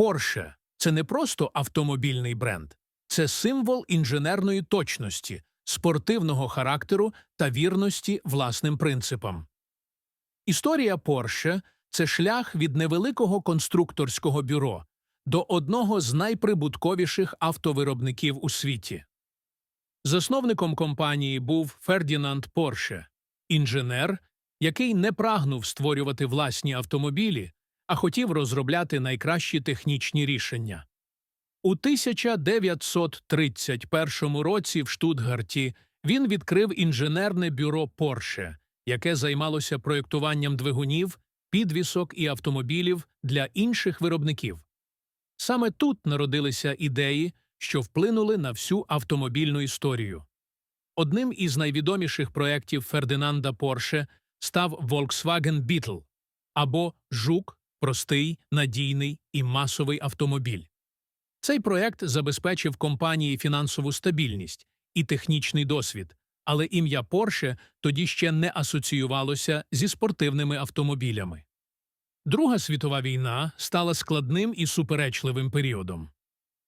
Porsche – це не просто автомобільний бренд, це символ інженерної точності, спортивного характеру та вірності власним принципам. Історія Porsche – це шлях від невеликого конструкторського бюро до одного з найприбутковіших автовиробників у світі. Засновником компанії був Фердінанд Порше, інженер, який не прагнув створювати власні автомобілі, а хотів розробляти найкращі технічні рішення. У 1931 році в Штутгарті він відкрив інженерне бюро Порше, яке займалося проєктуванням двигунів, підвісок і автомобілів для інших виробників. Саме тут народилися ідеї, що вплинули на всю автомобільну історію. Одним із найвідоміших проєктів Фердинанда Порше став Volkswagen Beetle або Жук простий, надійний і масовий автомобіль. Цей проєкт забезпечив компанії фінансову стабільність і технічний досвід, але ім'я Порше тоді ще не асоціювалося зі спортивними автомобілями. Друга світова війна стала складним і суперечливим періодом.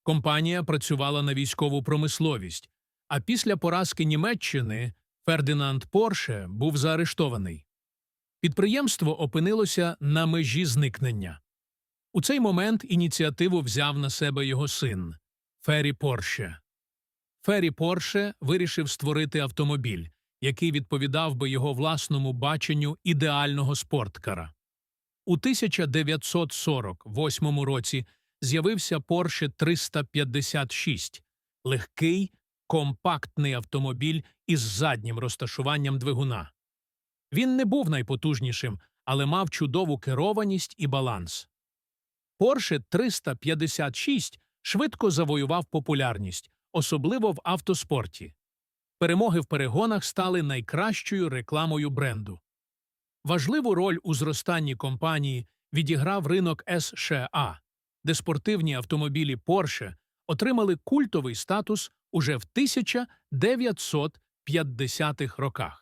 Компанія працювала на військову промисловість, а після поразки Німеччини Фердинанд Порше був заарештований. Підприємство опинилося на межі зникнення. У цей момент ініціативу взяв на себе його син Фері Порше. Фері Порше вирішив створити автомобіль, який відповідав би його власному баченню ідеального спорткара. У 1948 році з'явився Porsche 356 – легкий, компактний автомобіль із заднім розташуванням двигуна. Він не був найпотужнішим, але мав чудову керованість і баланс. Porsche 356 швидко завоював популярність, особливо в автоспорті. Перемоги в перегонах стали найкращою рекламою бренду. Важливу роль у зростанні компанії відіграв ринок США, де спортивні автомобілі Porsche отримали культовий статус уже в 1950-х роках.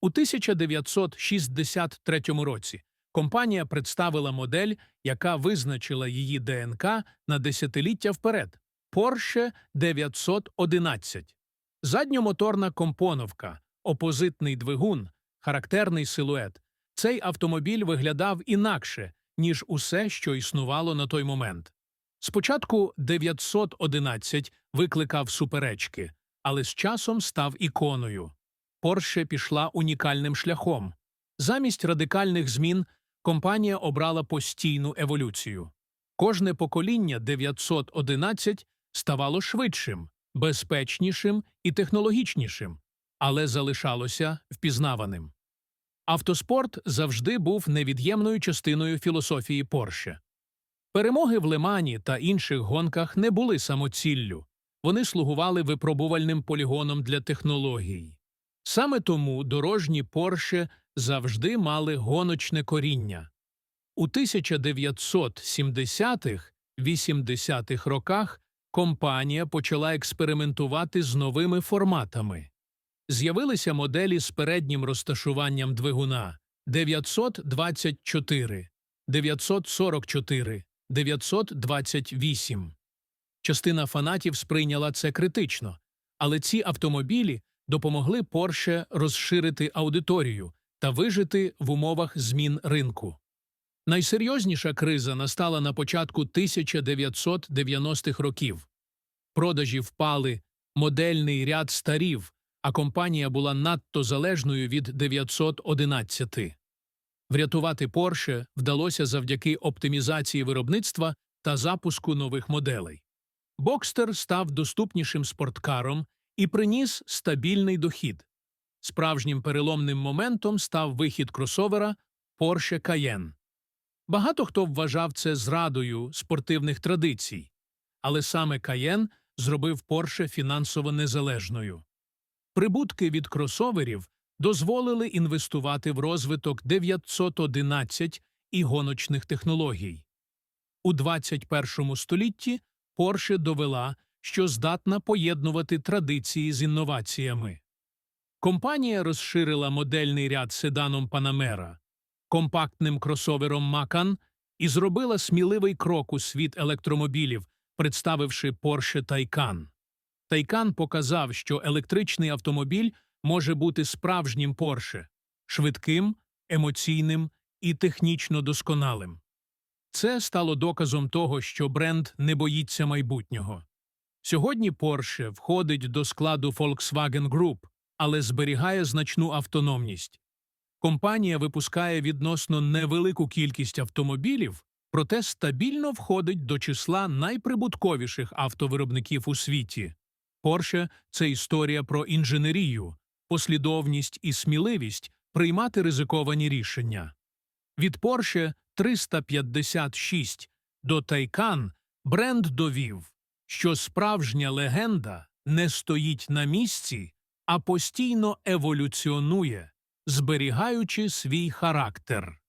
У 1963 році компанія представила модель, яка визначила її ДНК на десятиліття вперед Porsche 911. Задньомоторна компоновка, опозитний двигун, характерний силует. Цей автомобіль виглядав інакше, ніж усе, що існувало на той момент. Спочатку 911 викликав суперечки, але з часом став іконою. Порше пішла унікальним шляхом. Замість радикальних змін компанія обрала постійну еволюцію. Кожне покоління 911 ставало швидшим, безпечнішим і технологічнішим, але залишалося впізнаваним. Автоспорт завжди був невід'ємною частиною філософії Порше. Перемоги в Лемані та інших гонках не були самоціллю, вони слугували випробувальним полігоном для технологій. Саме тому дорожні Порше завжди мали гоночне коріння. У 1970-80-х роках компанія почала експериментувати з новими форматами. З'явилися моделі з переднім розташуванням двигуна 924, 944, 928. Частина фанатів сприйняла це критично, але ці автомобілі допомогли Porsche розширити аудиторію та вижити в умовах змін ринку. Найсерйозніша криза настала на початку 1990-х років. Продажі впали, модельний ряд старів, а компанія була надто залежною від 911. Врятувати Porsche вдалося завдяки оптимізації виробництва та запуску нових моделей. Бокстер став доступнішим спорткаром і приніс стабільний дохід. Справжнім переломним моментом став вихід кросовера Porsche Cayenne. Багато хто вважав це зрадою спортивних традицій, але саме Cayenne зробив Porsche фінансово незалежною. Прибутки від кросоверів дозволили інвестувати в розвиток 911 і гоночних технологій. У 21 столітті Porsche довела, що здатна поєднувати традиції з інноваціями. Компанія розширила модельний ряд седаном Panamera, компактним кросовером Macan і зробила сміливий крок у світ електромобілів, представивши Porsche Taycan. Taycan показав, що електричний автомобіль може бути справжнім Porsche – швидким, емоційним і технічно досконалим. Це стало доказом того, що бренд не боїться майбутнього. Сьогодні Porsche входить до складу Volkswagen Group, але зберігає значну автономність. Компанія випускає відносно невелику кількість автомобілів, проте стабільно входить до числа найприбутковіших автовиробників у світі. Porsche – це історія про інженерію, послідовність і сміливість приймати ризиковані рішення. Від Porsche 356 до Taycan бренд довів, що справжня легенда не стоїть на місці, а постійно еволюціонує, зберігаючи свій характер.